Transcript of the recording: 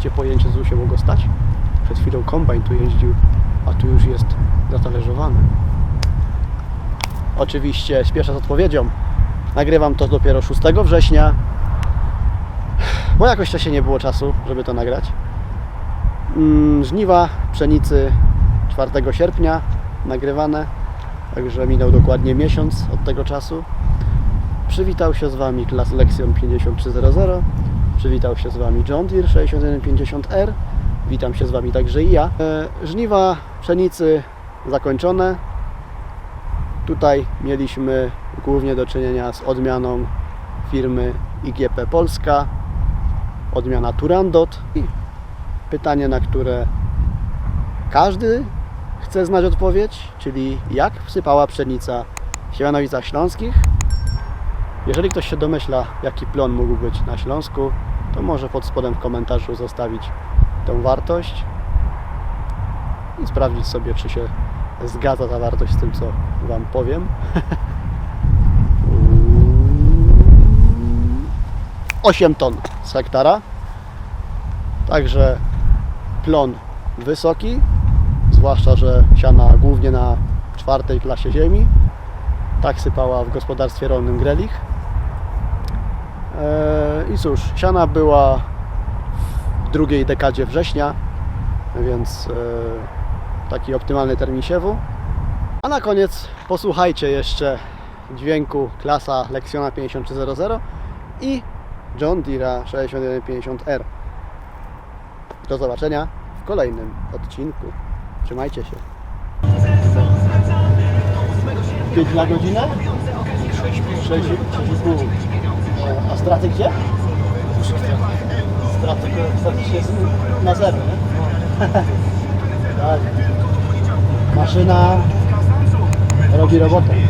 macie pojęcie, co się mogło stać? Przed chwilą kombajn tu jeździł, a tu już jest zatależowany. Oczywiście spieszę z odpowiedzią. Nagrywam to dopiero 6 września, bo jakoś wcześniej nie było czasu, żeby to nagrać. Mm, żniwa pszenicy 4 sierpnia nagrywane, także minął dokładnie miesiąc od tego czasu. Przywitał się z Wami klas lekcją 5300 przywitał się z Wami John Deere 6150R, witam się z Wami także i ja. E, Żniwa pszenicy zakończone. Tutaj mieliśmy głównie do czynienia z odmianą firmy IGP Polska, odmiana Turandot i pytanie, na które każdy chce znać odpowiedź, czyli jak wsypała pszenica w Siemianowicach Śląskich. Jeżeli ktoś się domyśla, jaki plon mógł być na Śląsku, to może pod spodem w komentarzu zostawić tę wartość i sprawdzić sobie, czy się zgadza ta wartość z tym, co Wam powiem. 8 ton z hektara. Także plon wysoki, zwłaszcza, że siana głównie na czwartej klasie ziemi. Tak sypała w gospodarstwie rolnym Grelich. Eee, I cóż, siana była w drugiej dekadzie września, więc e, taki optymalny termin siewu. A na koniec posłuchajcie jeszcze dźwięku klasa Lexiona 5300 i John Deere 6150R. Do zobaczenia w kolejnym odcinku. Trzymajcie się. 5 na godzinę? 6,5. A straty gdzie? Straty faktycznie jest na zero, nie? tak. Maszyna robi robotę.